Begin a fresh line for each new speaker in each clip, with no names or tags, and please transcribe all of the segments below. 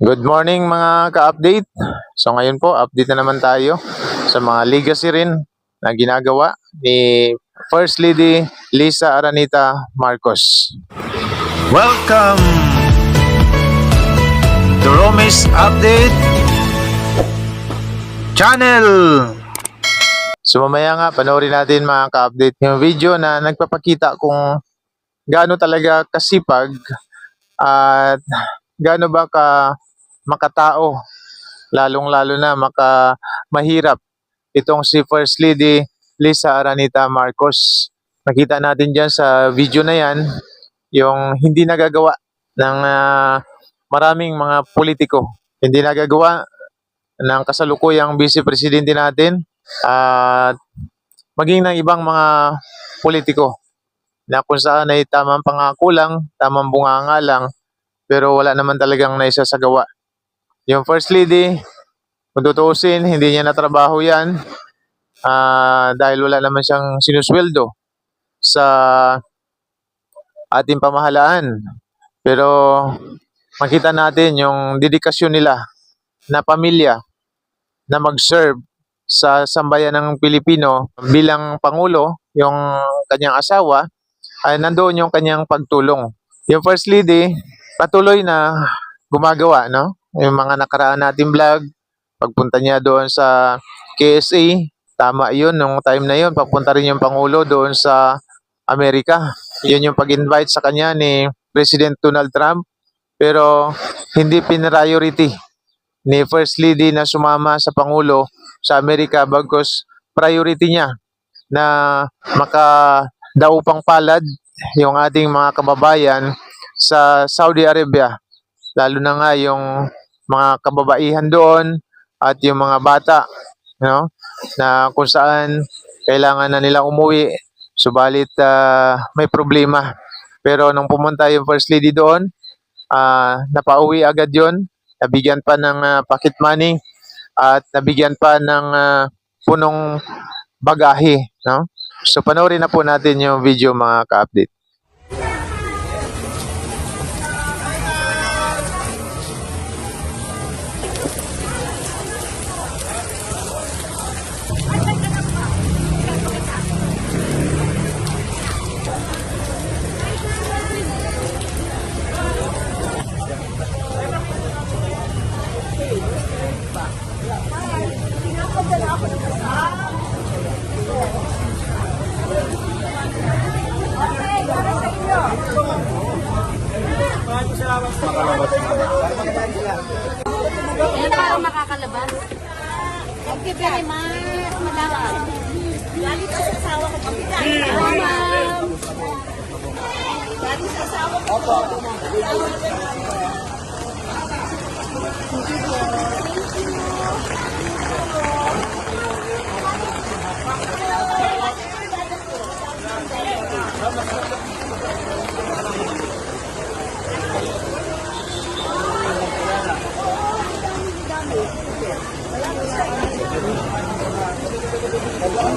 Good morning mga ka-update. So ngayon po, update na naman tayo sa mga legacy rin na ginagawa ni First Lady Lisa Aranita Marcos.
Welcome to Romis Update Channel.
So mamaya nga, panoorin natin mga ka-update yung video na nagpapakita kung gaano talaga kasipag at gaano ba ka makatao, lalong-lalo na maka mahirap itong si First Lady Lisa Aranita Marcos. Nakita natin dyan sa video na yan, yung hindi nagagawa ng ah, maraming mga politiko. Hindi nagagawa ng kasalukuyang vice presidente natin at maging ng ibang mga politiko na kung saan ay tamang pangako lang, tamang bunganga lang, pero wala naman talagang naisasagawa. Yung First Lady, kung tutuusin, hindi niya natrabaho yan ah, dahil wala naman siyang sinusweldo sa ating pamahalaan. Pero makita natin yung dedikasyon nila na pamilya na mag-serve sa sambayan ng Pilipino bilang Pangulo, yung kanyang asawa, ay nandoon yung kanyang pagtulong. Yung First Lady, patuloy na gumagawa, no? Yung mga nakaraan natin vlog, pagpunta niya doon sa KSA, tama yun, nung time na yun, papunta rin yung Pangulo doon sa Amerika. Yun yung pag-invite sa kanya ni President Donald Trump. Pero hindi pinriority ni First Lady na sumama sa Pangulo sa Amerika bagkus priority niya na makadaupang palad yung ating mga kababayan sa Saudi Arabia. Lalo na nga yung mga kababaihan doon at yung mga bata, no? Na kung saan kailangan na nila umuwi, subalit ah, may problema. Pero nung pumunta yung First Lady doon, ah, napauwi agad yon nabigyan pa ng ah, pocket money at nabigyan pa ng ah, punong bagahe, no? So panoorin na po natin yung video mga ka-update.
Makakalabas. Thank you very much. Madama kasi Lagi sa asawa ko. Hello, ma'am. Lagi sa asawa ko.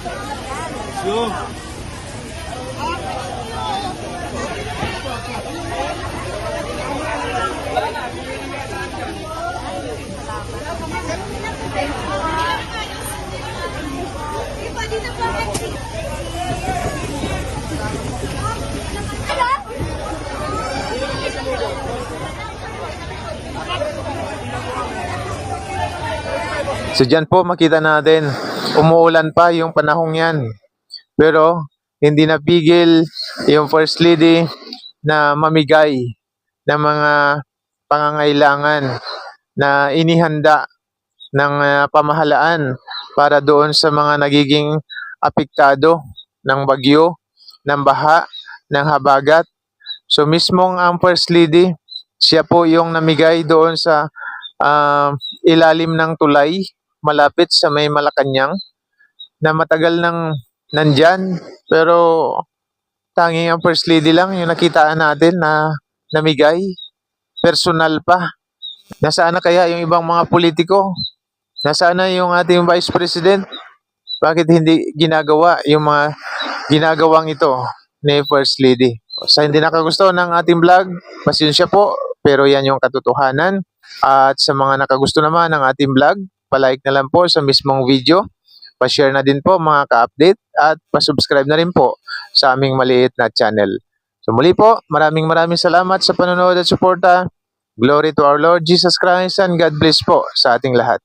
Yo.
So dyan po makita natin, umuulan pa yung panahong yan. Pero hindi napigil yung First Lady na mamigay ng mga pangangailangan na inihanda ng ah, pamahalaan para doon sa mga nagiging apektado ng bagyo, ng baha, ng habagat. So mismong ang First Lady, siya po yung namigay doon sa ah, ilalim ng tulay malapit sa may Malacanang na matagal nang nandyan pero tanging ang First Lady lang yung nakitaan natin na namigay personal pa. Nasaan na kaya yung ibang mga politiko? Nasaan na yung ating Vice President? Bakit hindi ginagawa yung mga ginagawang ito ni First Lady? Sa hindi nakagusto ng ating vlog, pasensya po, pero yan yung katotohanan. At sa mga nakagusto naman ng ating vlog, palike na lang po sa mismong video. Pa-share na din po mga ka-update at pa-subscribe na rin po sa aming maliit na channel. So muli po, maraming maraming salamat sa panonood at suporta. Glory to our Lord Jesus Christ and God bless po sa ating lahat.